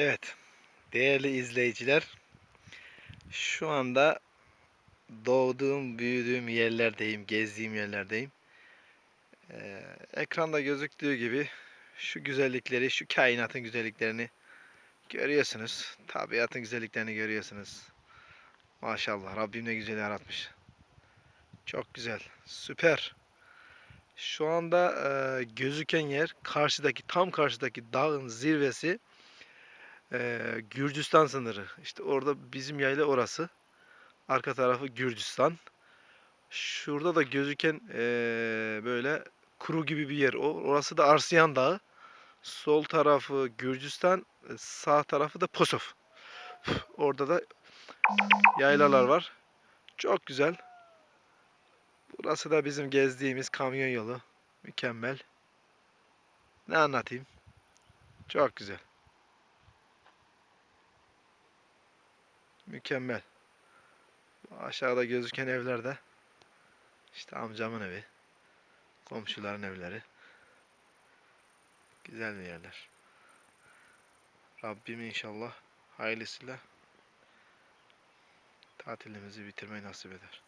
Evet, değerli izleyiciler, şu anda doğduğum, büyüdüğüm yerlerdeyim, gezdiğim yerlerdeyim. Ee, ekranda gözüktüğü gibi şu güzellikleri, şu kainatın güzelliklerini görüyorsunuz. Tabiatın güzelliklerini görüyorsunuz. Maşallah, Rabbim ne güzel yaratmış. Çok güzel, süper. Şu anda e, gözüken yer karşıdaki, tam karşıdaki dağın zirvesi. Ee, Gürcistan sınırı. İşte orada bizim yayla orası. Arka tarafı Gürcistan. Şurada da gözüken ee, böyle kuru gibi bir yer. O, orası da Arsiyan Dağı. Sol tarafı Gürcistan, sağ tarafı da Posov. Orada da yaylalar var. Çok güzel. Burası da bizim gezdiğimiz kamyon yolu. Mükemmel. Ne anlatayım? Çok güzel. Mükemmel. Aşağıda gözüken evler de işte amcamın evi. Komşuların evleri. Güzel bir yerler. Rabbim inşallah hayırlısıyla tatilimizi bitirmeyi nasip eder.